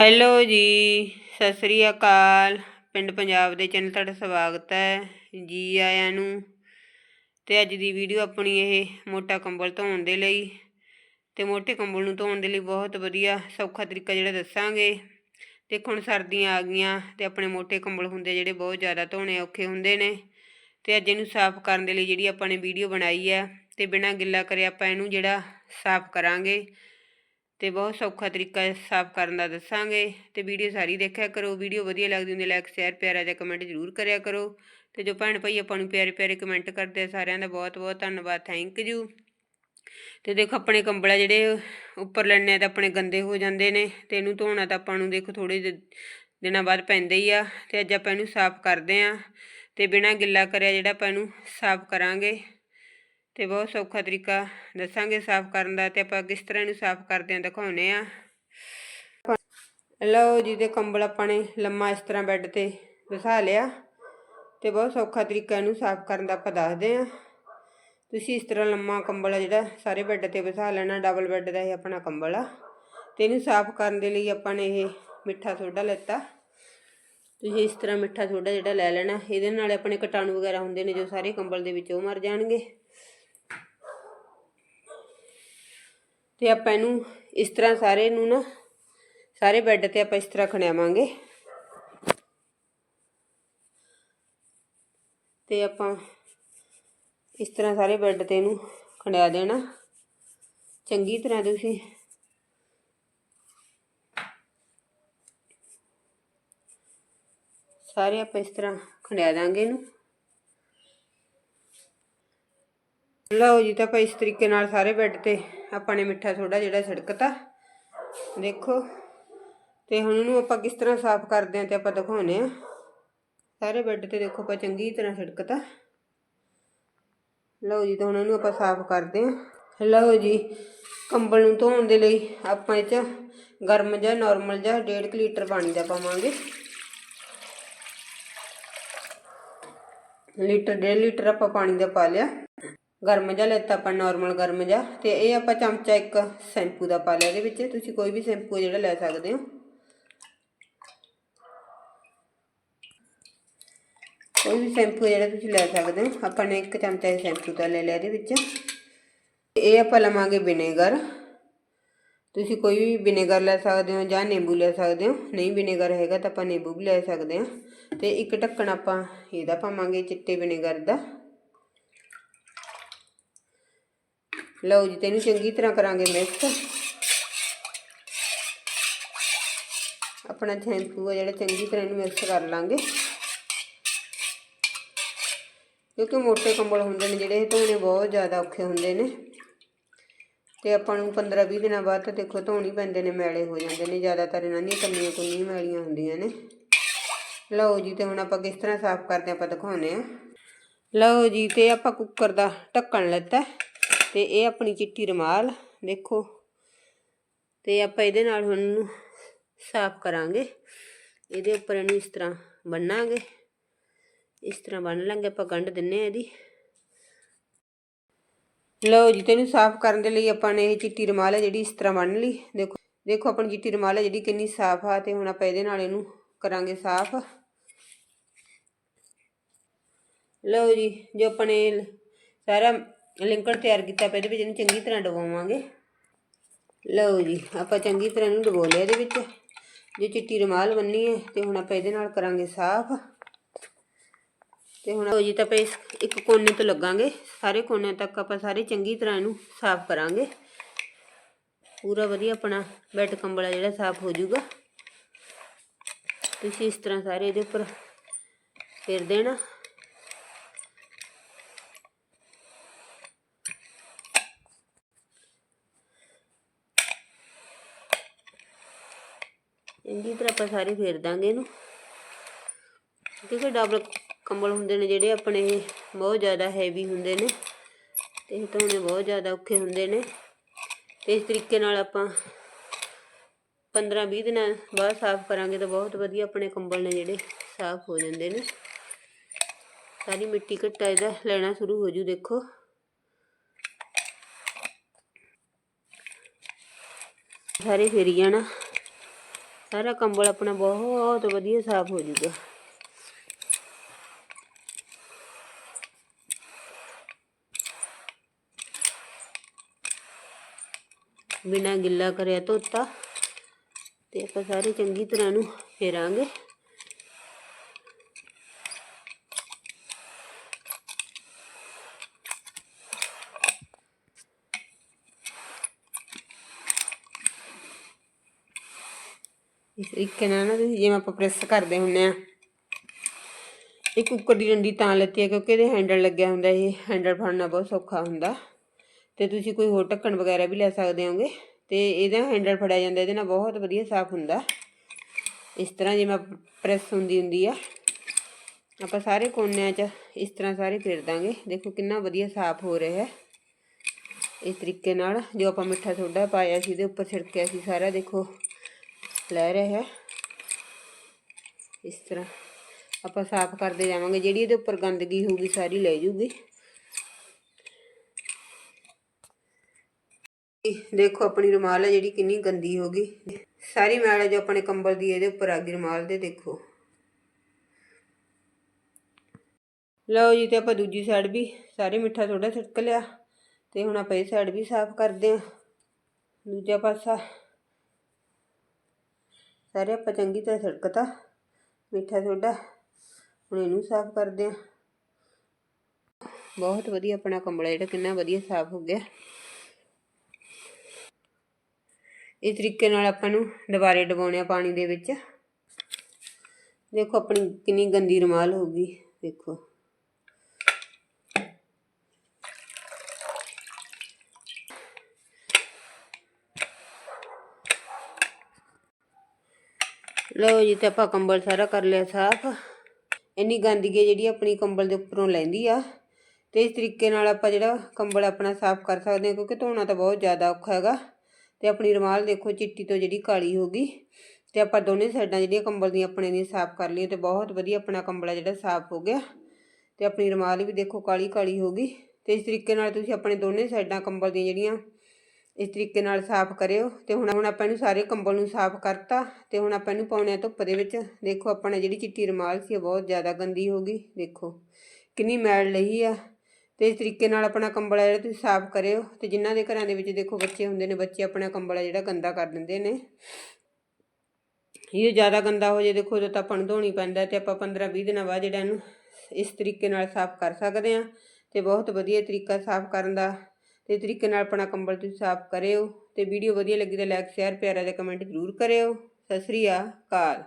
Hello ਜੀ, ਸਤਿ ਸ੍ਰੀ ਅਕਾਲ। ਪਿੰਡ ਪੰਜਾਬ ਦੇ ਚੈਨਲ ਤੁਹਾਡਾ ਸਵਾਗਤ ਹੈ ਜੀ ਆਇਆਂ ਨੂੰ। ਤੇ ਅੱਜ ਦੀ ਵੀਡੀਓ ਆਪਣੀ ਇਹ ਮੋਟਾ ਕੰਬਲ ਧੋਣ ਦੇ ਲਈ। ਤੇ ਮੋਟੇ ਕੰਬਲ ਨੂੰ ਧੋਣ ਦੇ ਲਈ ਬਹੁਤ ਵਧੀਆ, ਸੌਖਾ ਤਰੀਕਾ ਜਿਹੜਾ ਦੱਸਾਂਗੇ। ਦੇਖੋ ਹੁਣ ਸਰਦੀਆਂ ਆ ਗਈਆਂ ਤੇ ਆਪਣੇ ਮੋਟੇ ਕੰਬਲ ਹੁੰਦੇ ਜਿਹੜੇ ਬਹੁਤ ਜ਼ਿਆਦਾ ਧੋਣੇ ਔਖੇ ਹੁੰਦੇ ਨੇ। ਤੇ ਅੱਜ ਇਹਨੂੰ ਸਾਫ਼ ਕਰਨ ਦੇ ਲਈ ਜਿਹੜੀ ਆਪਾਂ ਨੇ ਵੀਡੀਓ ਬਣਾਈ ਹੈ, ਤੇ ਬਿਨਾਂ ਗਿੱਲਾ ਕਰੇ ਆਪਾਂ ਇਹਨੂੰ ਜਿਹੜਾ ਸਾਫ਼ ਕਰਾਂਗੇ। ਤੇ ਬਹੁਤ ਸੌਖਾ ਤਰੀਕਾ ਸਾਫ਼ ਕਰਨ ਦਾ ਦੱਸਾਂਗੇ ਤੇ ਵੀਡੀਓ ਸਾਰੀ ਦੇਖਿਆ ਕਰੋ। ਵੀਡੀਓ ਵਧੀਆ ਲੱਗਦੀ ਹੁੰਦੀ ਲਾਈਕ ਸ਼ੇਅਰ ਪਿਆਰਾ ਜਾਂ ਕਮੈਂਟ ਜ਼ਰੂਰ ਕਰਿਆ ਕਰੋ। ਤੇ ਜੋ ਭੈਣ ਭਾਈ ਆਪਾਂ ਨੂੰ ਪਿਆਰੇ ਪਿਆਰੇ ਕਮੈਂਟ ਕਰਦੇ ਆ, ਸਾਰਿਆਂ ਦਾ ਬਹੁਤ ਬਹੁਤ ਧੰਨਵਾਦ ਥੈਂਕ ਯੂ ਤੇ ਦੇਖੋ ਆਪਣੇ ਕੰਬਲ ਆ ਜਿਹੜੇ ਉੱਪਰ ਲੈਣੇ ਆ ਤਾਂ ਆਪਣੇ ਗੰਦੇ ਹੋ ਜਾਂਦੇ ਨੇ ਤੇ ਇਹਨੂੰ ਧੋਣਾ ਤਾਂ ਆਪਾਂ ਨੂੰ ਦੇਖੋ ਥੋੜੇ ਦਿਨਾਂ ਬਾਅਦ ਪੈਂਦੇ ਹੀ ਆ ਤੇ ਅੱਜ ਆਪਾਂ ਇਹਨੂੰ ਸਾਫ਼ ਕਰਦੇ ਆ ਤੇ ਬਿਨਾਂ ਗਿੱਲਾ ਕਰਿਆ ਜਿਹੜਾ ਆਪਾਂ ਇਹਨੂੰ ਸਾਫ਼ ਕਰਾਂਗੇ। ਤੇ ਬਹੁਤ ਸੌਖਾ ਤਰੀਕਾ ਦੱਸਾਂਗੇ ਸਾਫ਼ ਕਰਨ ਦਾ ਤੇ ਆਪਾਂ ਕਿਸ ਤਰ੍ਹਾਂ ਇਹਨੂੰ ਸਾਫ਼ ਕਰਦੇ ਆਂ ਦਿਖਾਉਨੇ ਆ ਲਓ ਜੀ ਤੇ ਕੰਬਲ ਆਪਾਂ ਨੇ ਲੰਮਾ ਇਸ ਤਰ੍ਹਾਂ ਬੈੱਡ ਤੇ ਵਿਛਾ ਲਿਆ ਤੇ ਬਹੁਤ ਸੌਖਾ ਤਰੀਕਾ ਇਹਨੂੰ ਸਾਫ਼ ਕਰਨ ਦਾ ਆਪਾਂ ਦੱਸਦੇ ਆਂ ਤੁਸੀਂ ਇਸ ਤਰ੍ਹਾਂ ਲੰਮਾ ਕੰਬਲ ਆ ਜਿਹੜਾ ਸਾਰੇ ਬੈੱਡ ਤੇ ਵਿਛਾ ਲੈਣਾ, ਡਬਲ ਬੈੱਡ ਦਾ ਇਹ ਆਪਣਾ ਕੰਬਲ ਆ। ਤੇ ਇਹਨੂੰ ਸਾਫ਼ ਕਰਨ ਦੇ ਲਈ ਆਪਾਂ ਨੇ ਇਹ ਮਿੱਠਾ ਸੋਡਾ ਲੈਤਾ। ਤੁਸੀਂ ਇਸ ਤਰ੍ਹਾਂ ਮਿੱਠਾ ਸੋਡਾ ਜਿਹੜਾ ਲੈ ਲੈਣਾ, ਇਹਦੇ ਨਾਲ ਆਪਣੇ ਕੀਟਾਣੂ ਵਗੈਰਾ ਹੁੰਦੇ ਨੇ ਜੋ ਸਾਰੇ ਕੰਬਲ ਦੇ ਵਿੱਚ ਉਹ ਮਰ ਜਾਣਗੇ। ਤੇ ਆਪਾਂ ਇਹਨੂੰ ਇਸ ਤਰ੍ਹਾਂ ਸਾਰੇ ਨੂੰ ਨਾ, ਸਾਰੇ ਬੈੱਡ ਤੇ ਆਪਾਂ ਇਸ ਤਰ੍ਹਾਂ ਖਣਿਆਵਾਂਗੇ। ਤੇ ਆਪਾਂ ਇਸ ਤਰ੍ਹਾਂ ਸਾਰੇ ਬੈੱਡ ਤੇ ਇਹਨੂੰ ਖੰਡਿਆ ਦੇਣਾ। ਚੰਗੀ ਤਰ੍ਹਾਂ ਤੁਸੀਂ ਸਾਰੇ ਆਪਾਂ ਇਸ ਤਰ੍ਹਾਂ ਖੰਡਿਆ ਦਾਂਗੇ ਇਹਨੂੰ। ਲਓ ਜੀ, ਤਾਂ ਆਪਾਂ ਇਸ ਤਰੀਕੇ ਨਾਲ ਸਾਰੇ ਬੈੱਡ ਤੇ ਆਪਾਂ ਨੇ ਮਿੱਠਾ ਸੋਡਾ ਜਿਹੜਾ ਛਿੜਕਤਾ, ਦੇਖੋ। ਤੇ ਹੁਣ ਇਹਨੂੰ ਆਪਾਂ ਕਿਸ ਤਰ੍ਹਾਂ ਸਾਫ਼ ਕਰਦੇ ਆਂ ਤੇ ਆਪਾਂ ਦਿਖਾਉਨੇ ਆ ਸਾਰੇ ਬੈੱਡ ਤੇ ਦੇਖੋ ਆਪਾਂ ਚੰਗੀ ਤਰ੍ਹਾਂ ਛਿੜਕਤਾ। ਲਓ ਜੀ, ਤਾਂ ਹੁਣ ਇਹਨੂੰ ਆਪਾਂ ਸਾਫ਼ ਕਰਦੇ ਆਂ ਲਓ ਜੀ, ਕੰਬਲ ਨੂੰ ਧੋਣ ਦੇ ਲਈ ਆਪਾਂ ਇਹ 'ਚ ਗਰਮ ਜਾਂ ਨਾਰਮਲ ਜਾਂ 1.5 ਲੀਟਰ ਪਾਣੀ ਦਾ ਪਾਵਾਂਗੇ। ਲੀਟਰ 1.5 ਲੀਟਰ ਆਪਾਂ ਪਾਣੀ ਦਾ ਪਾ ਲਿਆ। ਗਰਮ ਜਿਹਾ ਲੈਤਾ ਆਪਾਂ ਨਾਰਮਲ ਗਰਮ ਜਿਹਾ, ਤੇ ਇਹ ਆਪਾਂ ਚਮਚਾ ਇੱਕ ਸ਼ੈਂਪੂ ਦਾ ਪਾ ਲਿਆ ਇਹਦੇ ਵਿੱਚ। ਤੁਸੀਂ ਕੋਈ ਵੀ ਸ਼ੈਂਪੂ ਜਿਹੜਾ ਲੈ ਸਕਦੇ ਹੋ। ਕੋਈ ਵੀ ਸ਼ੈਂਪੂ ਜਿਹੜਾ ਤੁਸੀਂ ਲੈ ਸਕਦੇ ਹੋ, ਆਪਾਂ ਨੇ ਇੱਕ ਚਮਚਾ ਇਹ ਸ਼ੈਂਪੂ ਦਾ ਲੈ ਲਿਆ ਇਹਦੇ ਵਿੱਚ। ਇਹ ਆਪਾਂ ਲਵਾਂਗੇ ਵਿਨੇਗਰ ਤੁਸੀਂ ਕੋਈ ਵੀ ਵਿਨੇਗਰ ਲੈ ਸਕਦੇ ਹੋ ਜਾਂ ਨਿੰਬੂ ਲੈ ਸਕਦੇ ਹੋ। ਨਹੀਂ ਵਿਨੇਗਰ ਹੈਗਾ ਤਾਂ ਆਪਾਂ ਨਿੰਬੂ ਵੀ ਲੈ ਸਕਦੇ ਹਾਂ। ਤੇ ਇੱਕ ਢੱਕਣ ਆਪਾਂ ਇਹਦਾ ਪਾਵਾਂਗੇ ਚਿੱਟੇ ਵਿਨੇਗਰ ਦਾ। ਲਓ ਜੀ, ਤੈਨੂੰ ਚੰਗੀ ਤਰ੍ਹਾਂ ਕਰਾਂਗੇ ਮਿਕਸ ਆਪਣਾ ਸ਼ੈਂਪੂ ਆ ਜਿਹੜਾ ਚੰਗੀ ਤਰ੍ਹਾਂ ਇਹਨੂੰ ਮਿਕਸ ਕਰ ਲਾਂਗੇ। ਕਿਉਂਕਿ ਮੋਟੇ ਕੰਬਲ ਹੁੰਦੇ ਨੇ ਜਿਹੜੇ, ਇਹ ਧੋਣੇ ਬਹੁਤ ਜ਼ਿਆਦਾ ਔਖੇ ਹੁੰਦੇ ਨੇ। ਤੇ ਆਪਾਂ ਨੂੰ 15-20 ਦਿਨਾਂ ਬਾਅਦ ਤਾਂ ਦੇਖੋ ਧੋਣੀ ਪੈਂਦੇ ਨੇ, ਮੈਲੇ ਹੋ ਜਾਂਦੇ ਨੇ। ਜ਼ਿਆਦਾਤਰ ਇਹਨਾਂ ਦੀਆਂ ਕੰਨੀਆਂ ਕੁੰਨੀਆਂ ਮੈਲੀਆਂ ਹੁੰਦੀਆਂ ਨੇ। ਲਓ ਜੀ, ਤੇ ਹੁਣ ਆਪਾਂ ਕਿਸ ਤਰ੍ਹਾਂ ਸਾਫ਼ ਕਰਦੇ ਆਪਾਂ ਦਿਖਾਉਨੇ ਆ ਲਓ ਜੀ, ਤੇ ਆਪਾਂ ਕੁੱਕਰ ਦਾ ਢੱਕਣ ਲੈਤਾ। ਤੇ ਇਹ ਆਪਣੀ ਚਿੱਟੀ ਰਮਾਲ, ਦੇਖੋ। ਤੇ ਆਪਾਂ ਇਹਦੇ ਨਾਲ ਹੁਣ ਨੂੰ ਸਾਫ਼ ਕਰਾਂਗੇ। ਇਹਦੇ ਉੱਪਰ ਇਹਨੂੰ ਇਸ ਤਰ੍ਹਾਂ ਬੰਨਾਂਗੇ। ਇਸ ਤਰ੍ਹਾਂ ਬੰਨ ਲਾਂਗੇ, ਆਪਾਂ ਗੰਢ ਦਿੰਨੇ ਆ ਇਹਦੀ। ਲਓ ਜੀ ਤੈਨੂੰ ਸਾਫ਼ ਕਰਨ ਦੇ ਲਈ ਆਪਾਂ ਨੇ ਇਹ ਚਿੱਟੀ ਰਮਾਲ ਹੈ ਜਿਹੜੀ ਇਸ ਤਰ੍ਹਾਂ ਬੰਨ ਲਈ। ਦੇਖੋ ਦੇਖੋ ਆਪਣੀ ਚਿੱਟੀ ਰਮਾਲ ਹੈ ਜਿਹੜੀ ਕਿੰਨੀ ਸਾਫ਼ ਆ ਤੇ ਹੁਣ ਆਪਾਂ ਇਹਦੇ ਨਾਲ ਇਹਨੂੰ ਕਰਾਂਗੇ ਸਾਫ਼। ਲਓ ਜੀ, ਜੋ ਆਪਣੇ ਸਾਰਾ ਲਿੰਕੜ ਤਿਆਰ ਕੀਤਾ ਪਿਆ ਇਹਦੇ ਵਿੱਚ ਇਹਨੂੰ ਚੰਗੀ ਤਰ੍ਹਾਂ ਡਬੋਵਾਂਗੇ ਲਓ ਜੀ, ਆਪਾਂ ਚੰਗੀ ਤਰ੍ਹਾਂ ਇਹਨੂੰ ਡਬੋ ਲਿਆ ਇਹਦੇ ਵਿੱਚ। ਜੇ ਚਿੱਟੀ ਰਮਾਲ ਬੰਨੀ ਹੈ ਤੇ ਹੁਣ ਆਪਾਂ ਇਹਦੇ ਨਾਲ ਕਰਾਂਗੇ ਸਾਫ਼। ਤੇ ਹੁਣ ਲਓ ਜੀ, ਤਾਂ ਆਪਾਂ ਇਸ ਇੱਕ ਕੋਨੇ ਤੋਂ ਲੱਗਾਂਗੇ। ਸਾਰੇ ਕੋਨਿਆਂ ਤੱਕ ਆਪਾਂ ਸਾਰੇ ਚੰਗੀ ਤਰ੍ਹਾਂ ਇਹਨੂੰ ਸਾਫ਼ ਕਰਾਂਗੇ। ਪੂਰਾ ਵਧੀਆ ਆਪਣਾ ਬੈੱਡ ਕੰਬਲ ਜਿਹੜਾ ਸਾਫ਼ ਹੋ ਜਾਊਗਾ। ਤੁਸੀਂ ਇਸ ਤਰ੍ਹਾਂ ਸਾਰੇ ਇਹਦੇ ਉੱਪਰ ਫੇਰ ਦੇਣਾ। ਚੰਗੀ ਤਰ੍ਹਾਂ ਆਪਾਂ ਸਾਰੇ ਫੇਰ ਦਾਂਗੇ ਇਹਨੂੰ। ਕਿਉਂਕਿ ਡਬਲ ਕੰਬਲ ਹੁੰਦੇ ਨੇ ਜਿਹੜੇ ਆਪਣੇ ਇਹ ਬਹੁਤ ਜ਼ਿਆਦਾ ਹੈਵੀ ਹੁੰਦੇ ਨੇ ਤੇ ਇਹ ਧੋਣੇ ਬਹੁਤ ਜ਼ਿਆਦਾ ਔਖੇ ਹੁੰਦੇ ਨੇ। ਤੇ ਇਸ ਤਰੀਕੇ ਨਾਲ ਆਪਾਂ 15-20 ਦਿਨਾਂ ਬਾਅਦ ਸਾਫ਼ ਕਰਾਂਗੇ ਤਾਂ ਬਹੁਤ ਵਧੀਆ ਆਪਣੇ ਕੰਬਲ ਨੇ ਜਿਹੜੇ ਸਾਫ਼ ਹੋ ਜਾਂਦੇ ਨੇ। ਸਾਰੀ ਮਿੱਟੀ ਘੱਟਾ ਇਹਦਾ ਲੈਣਾ ਸ਼ੁਰੂ ਹੋ ਜੂ ਦੇਖੋ। ਸਾਰੇ ਫੇਰੀ ਜਾਣਾ। ਸਾਰਾ ਕੰਬਲ ਆਪਣਾ ਬਹੁਤ ਵਧੀਆ ਸਾਫ਼ ਹੋ ਜਾਊਗਾ ਬਿਨਾਂ ਗਿੱਲਾ ਕਰਿਆ ਧੋਤਾ ਤੇ ਆਪਾਂ ਸਾਰੇ ਚੰਗੀ ਤਰ੍ਹਾਂ ਨੂੰ ਫੇਰਾਂਗੇ। ਇਸ ਤਰੀਕੇ ਨਾਲ ਨਾ ਤੁਸੀਂ ਜਿਵੇਂ ਆਪਾਂ ਪ੍ਰੈਸ ਕਰਦੇ ਹੁੰਨੇ ਆ ਇਹ ਕੁੱਕਰ ਦੀ ਡੰਡੀ ਤਾਂ ਲੱਤੀ ਹੈ ਕਿਉਂਕਿ ਇਹਦੇ ਹੈਂਡਲ ਲੱਗਿਆ ਹੁੰਦਾ ਇਹ ਹੈਂਡਲ ਫੜਨਾ ਬਹੁਤ ਸੌਖਾ ਹੁੰਦਾ। ਤੇ ਤੁਸੀਂ ਕੋਈ ਹੋਰ ਢੱਕਣ ਵਗੈਰਾ ਵੀ ਲੈ ਸਕਦੇ ਹੋਗੇ, ਤੇ ਇਹਦਾ ਹੈਂਡਲ ਫੜਿਆ ਜਾਂਦਾ, ਇਹਦੇ ਨਾਲ ਬਹੁਤ ਵਧੀਆ ਸਾਫ਼ ਹੁੰਦਾ। ਇਸ ਤਰ੍ਹਾਂ ਜਿਵੇਂ ਪ੍ਰੈਸ ਹੁੰਦੀ ਹੁੰਦੀ ਆ, ਆਪਾਂ ਸਾਰੇ ਕੋਨਿਆਂ 'ਚ ਇਸ ਤਰ੍ਹਾਂ ਸਾਰੇ ਫੇਰ ਦਾਂਗੇ। ਦੇਖੋ ਕਿੰਨਾ ਵਧੀਆ ਸਾਫ਼ ਹੋ ਰਿਹਾ ਹੈ। ਇਸ ਤਰੀਕੇ ਨਾਲ ਜੋ ਆਪਾਂ ਮਿੱਠਾ ਸੋਡਾ ਪਾਇਆ ਸੀ ਇਹਦੇ ਉੱਪਰ ਛਿੜਕਿਆ ਸੀ ਸਾਰਾ, ਦੇਖੋ। ਲੈ ਰਿਹਾ ਹੈ। ਇਸ ਤਰ੍ਹਾਂ ਆਪਾਂ ਸਾਫ਼ ਕਰਦੇ ਜਾਵਾਂਗੇ। ਜਿਹੜੀ ਇਹਦੇ ਉੱਪਰ ਗੰਦਗੀ ਹੋਊਗੀ, ਸਾਰੀ ਲੈ ਜੂਗੀ। ਦੇਖੋ, ਆਪਣੀ ਰੁਮਾਲ ਹੈ ਜਿਹੜੀ ਕਿੰਨੀ ਗੰਦੀ ਹੋ ਗਈ। ਸਾਰੀ ਮੈਲ ਹੈ ਜੋ ਆਪਣੇ ਕੰਬਲ ਦੀ ਇਹਦੇ ਉੱਪਰ ਆ ਗਈ, ਰੁਮਾਲ ਦੇ, ਦੇਖੋ। ਲਓ ਜੀ, ਤੇ ਆਪਾਂ ਦੂਜੀ ਸਾਈਡ ਵੀ ਸਾਰੇ ਮਿੱਠਾ ਥੋੜਾ ਛਿੜਕ ਲਿਆ। ਤੇ ਹੁਣ ਆਪਾਂ ਇਹ ਸਾਈਡ ਵੀ ਸਾਫ਼ ਕਰਦੇ ਹਾਂ। ਦੂਜਾ ਪਾਸਾ ਸਾਰੇ ਆਪਾਂ ਚੰਗੀ ਤਰ੍ਹਾਂ ਛਿੜਕਤਾ, ਮਿੱਠਾ ਥੋੜਾ ਹੁਣ ਇਹਨੂੰ ਸਾਫ਼ ਕਰਦੇ ਹਾਂ। ਬਹੁਤ ਵਧੀਆ ਆਪਣਾ ਕੰਬਲ ਜਿਹੜਾ ਕਿੰਨਾ ਵਧੀਆ ਸਾਫ਼ ਹੋ ਗਿਆ। ਇਸ ਤਰੀਕੇ ਨਾਲ ਆਪਾਂ ਨੂੰ ਦੁਬਾਰੇ ਡਬਾਉਣੇ ਆ ਪਾਣੀ ਦੇ ਵਿੱਚ। ਦੇਖੋ ਆਪਣੀ ਕਿੰਨੀ ਗੰਦੀ ਰੁਮਾਲ ਹੋ ਗਈ, ਦੇਖੋ। ਲਓ ਜੀ ਤੇ ਆਪਾਂ ਕੰਬਲ ਸਾਰਾ ਕਰ ਲਿਆ ਸਾਫ਼। ਇੰਨੀ ਗੰਦਗੀ ਜਿਹੜੀ ਆਪਣੀ ਕੰਬਲ ਦੇ ਉੱਪਰੋਂ ਲੈਂਦੀ ਆ। ਤੇ ਇਸ ਤਰੀਕੇ ਨਾਲ ਆਪਾਂ ਜਿਹੜਾ ਕੰਬਲ ਆਪਣਾ ਸਾਫ਼ ਕਰ ਸਕਦੇ ਹਾਂ ਕਿਉਂਕਿ ਧੋਣਾ ਤਾਂ ਬਹੁਤ ਜ਼ਿਆਦਾ ਔਖਾ ਹੈਗਾ। ਤੇ ਆਪਣੀ ਰੁਮਾਲ ਦੇਖੋ ਚਿੱਟੀ ਤੋਂ ਜਿਹੜੀ ਕਾਲੀ ਹੋ ਗਈ। ਤੇ ਆਪਾਂ ਦੋਨੇ ਸਾਈਡਾਂ ਜਿਹੜੀਆਂ ਕੰਬਲ ਦੀਆਂ ਆਪਣੇ ਦੀਆਂ ਸਾਫ਼ ਕਰ ਲਈਆਂ ਤੇ ਬਹੁਤ ਵਧੀਆ ਆਪਣਾ ਕੰਬਲ ਆ ਜਿਹੜਾ ਸਾਫ਼ ਹੋ ਗਿਆ। ਤੇ ਆਪਣੀ ਰੁਮਾਲ ਵੀ ਦੇਖੋ ਕਾਲੀ ਕਾਲੀ ਹੋ ਗਈ। ਤੇ ਇਸ ਤਰੀਕੇ ਨਾਲ ਤੁਸੀਂ ਆਪਣੇ ਦੋਨੇ ਸਾਈਡਾਂ ਕੰਬਲ ਦੀਆਂ ਜਿਹੜੀਆਂ ਇਸ ਤਰੀਕੇ ਨਾਲ ਸਾਫ਼ ਕਰਿਓ। ਤੇ ਹੁਣ ਹੁਣ ਆਪਾਂ ਇਹਨੂੰ ਸਾਰੇ ਕੰਬਲ ਨੂੰ ਸਾਫ਼ ਕਰਤਾ। ਤੇ ਹੁਣ ਆਪਾਂ ਇਹਨੂੰ ਪਾਉਣੇ ਆ ਧੁੱਪ ਦੇ ਵਿੱਚ। ਦੇਖੋ ਆਪਣਾ ਜਿਹੜੀ ਚਿੱਟੀ ਰੁਮਾਲ ਸੀ ਉਹ ਬਹੁਤ ਜ਼ਿਆਦਾ ਗੰਦੀ ਹੋ ਗਈ। ਦੇਖੋ ਕਿੰਨੀ ਮੈਲ ਲਈ ਆ। ਤੇ ਇਸ ਤਰੀਕੇ ਨਾਲ ਆਪਣਾ ਕੰਬਲ ਆ ਜਿਹੜਾ ਤੁਸੀਂ ਸਾਫ਼ ਕਰਿਓ। ਤੇ ਜਿਨ੍ਹਾਂ ਦੇ ਘਰਾਂ ਦੇ ਵਿੱਚ ਦੇਖੋ ਬੱਚੇ ਹੁੰਦੇ ਨੇ, ਬੱਚੇ ਆਪਣਾ ਕੰਬਲ ਆ ਜਿਹੜਾ ਗੰਦਾ ਕਰ ਦਿੰਦੇ ਨੇ। ਇਹ ਜ਼ਿਆਦਾ ਗੰਦਾ ਹੋ ਜੇ ਦੇਖੋ ਜਦੋਂ ਤਾਂ ਆਪਾਂ ਨੂੰ ਧੋਣੀ ਪੈਂਦਾ ਤੇ ਆਪਾਂ 15 20 ਦਿਨਾਂ ਬਾਅਦ ਜਿਹੜਾ ਇਹਨੂੰ ਇਸ ਤਰੀਕੇ ਨਾਲ ਸਾਫ਼ ਕਰ ਸਕਦੇ ਆ ਤੇ ਬਹੁਤ ਵਧੀਆ ਤਰੀਕਾ ਸਾਫ਼ ਕਰਨ ਦਾ। ਤੇ ਤਰੀਕੇ ਨਾਲ ਆਪਣਾ ਕੰਬਲ ਤੁਸੀਂ ਸਾਫ਼ ਕਰਿਓ ਤੇ ਵੀਡੀਓ ਵਧੀਆ ਲੱਗੀ ਤਾਂ ਲਾਈਕ ਸ਼ੇਅਰ ਪਿਆਰਾ ਜਿਹਾ ਕਮੈਂਟ ਜ਼ਰੂਰ ਕਰਿਓ। ਸਤਿ ਸ੍ਰੀ ਅਕਾਲ।